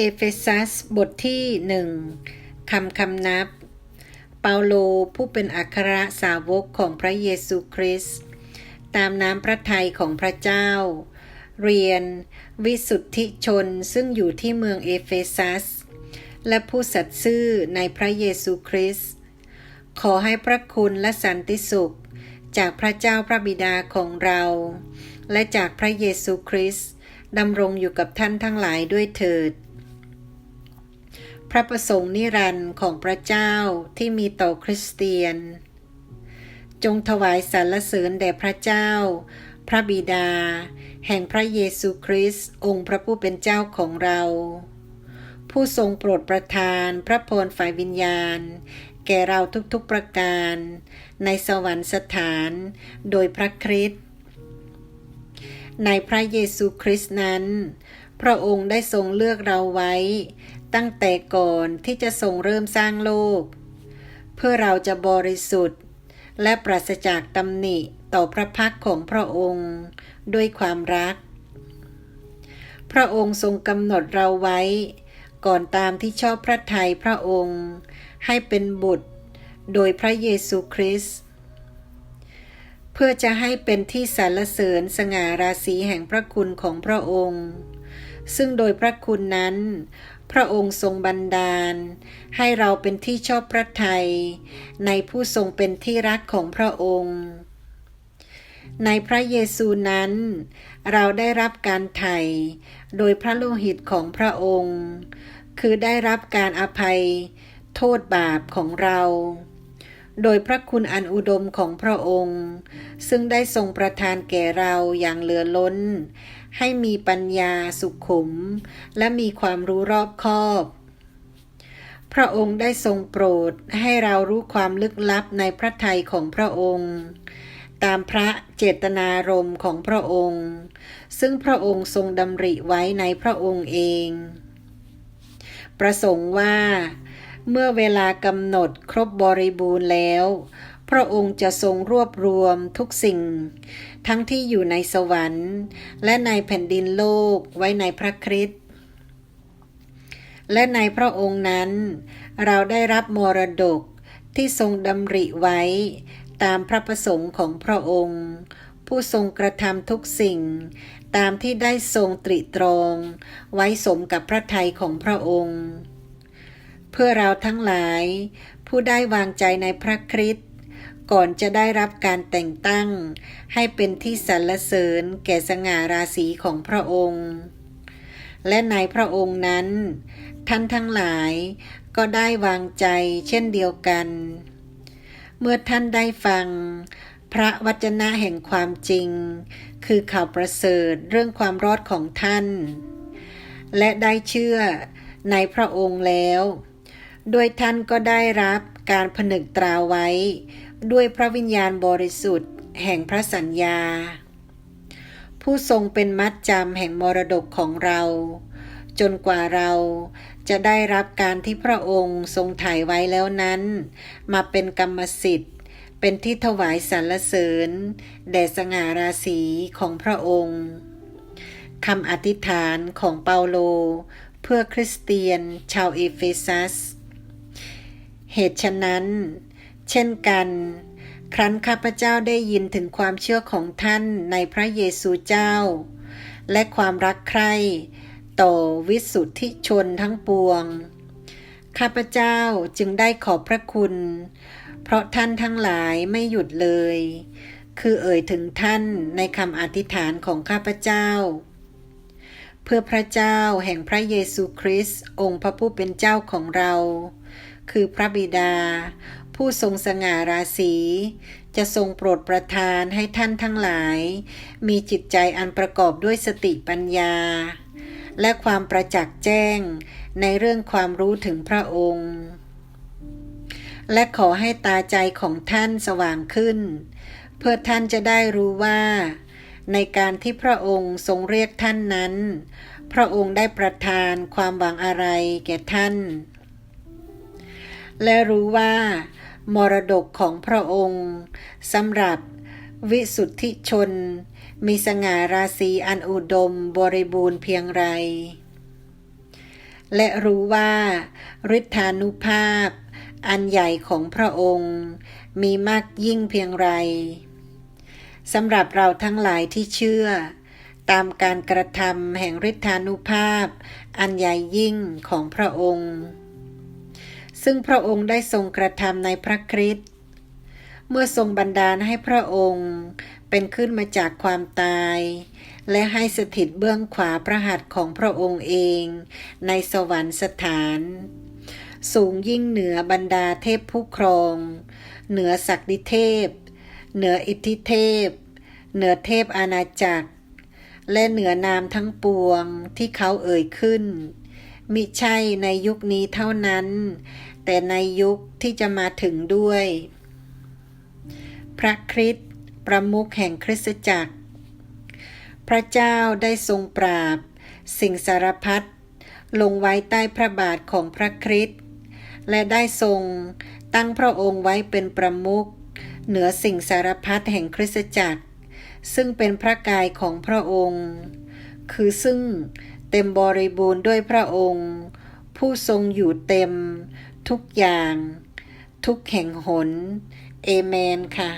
เอเฟซัสบทที่หนึ่งคำคำนับ เปาโลผู้เป็นอัครสาวกของพระเยซูคริสต์ตามน้ำพระทัยของพระเจ้า เรียน วิสุทธิชนซึ่งอยู่ที่เมืองเอเฟซัส และผู้สัตย์ซื่อในพระเยซูคริสต์ขอให้พระคุณและสันติสุข จากพระเจ้าพระบิดาของเรา และจากพระเยซูคริสต์ดำรงอยู่กับท่านทั้งหลายด้วยเถิด พระประสงค์นิรันดร์ของพระเจ้าที่มีต่อคริสเตียน จงถวายสรรเสริญแด่พระเจ้า พระบิดา แห่งพระเยซูคริสต์องค์พระผู้เป็นเจ้าของเรา ผู้ทรงโปรดประทานพระพรฝ่ายวิญญาณ แก่เราทุกๆประการ ในสวรรคสถานโดยพระคริสต์ในพระเยซูคริสต์นั้น พระองค์ได้ทรงเลือกเราไว้ ตั้งแต่ก่อนที่จะทรงเริ่มสร้างโลก เพื่อเราจะบริสุทธิ์ และปราศจากตำหนิต่อพระพักของพระองค์ ด้วยความรัก พระองค์ทรงกำหนดเราไว้ ก่อนตามที่ชอบพระทัยพระองค์ ให้เป็นบุตร โดยพระเยซูคริสต์เพื่อจะให้เป็นที่สรรเสริญสง่าราศีแห่งพระคุณของพระองค์ ซึ่งโดยพระคุณนั้น พระองค์ทรงบันดาล ให้เราเป็นที่ชอบพระทัยในผู้ทรงเป็นที่รักของพระองค์ ในพระเยซูนั้น เราได้รับการไถ่โดยพระโลหิตของพระองค์ คือได้รับการอภัยโทษบาปของเรา โดยพระคุณอันอุดมของพระองค์ ซึ่งได้ทรงประทานแก่เราอย่างเหลือล้น ให้มีปัญญาสุขุม และมีความรู้รอบคอบ พระองค์ได้ทรงโปรดให้เรารู้ความลึกลับในพระทัยของพระองค์ ตามพระเจตนารมณ์ของพระองค์ ซึ่งพระองค์ทรงดำริไว้ในพระองค์เอง ประสงค์ว่า เมื่อเวลากำหนดครบบริบูรณ์แล้ว พระองค์จะทรงรวบรวมทุกสิ่ง ทั้งที่อยู่ในสวรรค์ และในแผ่นดินโลกไว้ในพระคริสต์และในพระองค์นั้น เราได้รับมรดกที่ทรงดำริไว้ ตามพระประสงค์ของพระองค์ ผู้ทรงกระทำทุกสิ่ง ตามที่ได้ทรงตริตรอง ไว้สมกับพระทัยของพระองค์ เพื่อเราทั้งหลาย ผู้ได้วางใจในพระคริสต์ ก่อนจะได้รับการแต่งตั้ง ให้เป็นที่สรรเสริญแก่สง่าราศีของพระองค์ และในพระองค์นั้น ท่านทั้งหลายก็ได้วางใจเช่นเดียวกัน เมื่อท่านได้ฟัง พระวจนะแห่งความจริง คือข่าวประเสริฐเรื่องความรอดของท่าน และได้เชื่อในพระองค์แล้ว โดยท่านก็ได้รับการผนึกตราไว้ ด้วยพระวิญญาณบริสุทธิ์ แห่งพระสัญญา ผู้ทรงเป็นมัดจำแห่งมรดกของเรา จนกว่าเราจะได้รับการที่พระองค์ทรงถ่ายไว้แล้วนั้น มาเป็นกรรมสิทธิ์ เป็นที่ถวายสรรเสริญแด่สง่าราศีของพระองค์คำอธิษฐานของเปาโล เพื่อคริสเตียนชาวเอเฟซัส เหตุฉะนั้น เช่นกัน ครั้นข้าพเจ้าได้ยินถึงความเชื่อของท่านในพระเยซูเจ้า และความรักใคร่ต่อวิสุทธิชนทั้งปวง ข้าพเจ้าจึงได้ขอบพระคุณ เพราะท่านทั้งหลายไม่หยุดเลย คือเอ่ยถึงท่านในคำอธิษฐานของข้าพเจ้า เพื่อพระเจ้าแห่งพระเยซูคริสต์องค์พระผู้เป็นเจ้าของเรา คือพระบิดา ผู้ทรงสง่าราศีจะทรงโปรดประทานให้ท่านทั้งหลาย มีจิตใจอันประกอบด้วยสติปัญญา และความประจักษ์แจ้งในเรื่องความรู้ถึงพระองค์ และขอให้ตาใจของท่านสว่างขึ้น เพื่อท่านจะได้รู้ว่า ในการที่พระองค์ทรงเรียกท่านนั้น พระองค์ได้ประทานความหวังอะไรแก่ท่าน และรู้ว่า มรดกของพระองค์สำหรับวิสุทธิชน มีสง่าราศีอันอุดมบริบูรณ์เพียงไร และรู้ว่าฤทธานุภาพ อันใหญ่ของพระองค์ มีมากยิ่งเพียงไรสำหรับเราทั้งหลายที่เชื่อ ตามการกระทำแห่งฤทธานุภาพ อันใหญ่ยิ่งของพระองค์ ซึ่งพระองค์ได้ทรงกระทำในพระคริสต์เมื่อทรงบันดาลให้พระองค์เป็นขึ้นมาจากความตาย และให้สถิตเบื้องขวาพระหัตถ์ของพระองค์เอง ในสวรรคสถาน สูงยิ่งเหนือบรรดาเทพผู้ครอง เหนือศักดิเทพ เหนืออิทธิเทพ เหนือเทพอาณาจักร และเหนือนามทั้งปวงที่เขาเอ่ยขึ้น มิใช่ในยุคนี้เท่านั้น แต่ในยุคที่จะมาถึงด้วย พระคริสต์ประมุขแห่งคริสตจักร พระเจ้าได้ทรงปราบ สิ่งสารพัดลงไว้ใต้พระบาทของพระคริสต์และได้ทรงตั้งพระองค์ไว้เป็นประมุขเหนือสิ่งสารพัดแห่งคริสตจักร ซึ่งเป็นพระกายของพระองค์ คือซึ่ง เต็มบริบูรณ์ด้วยพระองค์ ผู้ทรงอยู่เต็ม ทุกอย่าง ทุกแห่งหน เอเมนค่ะ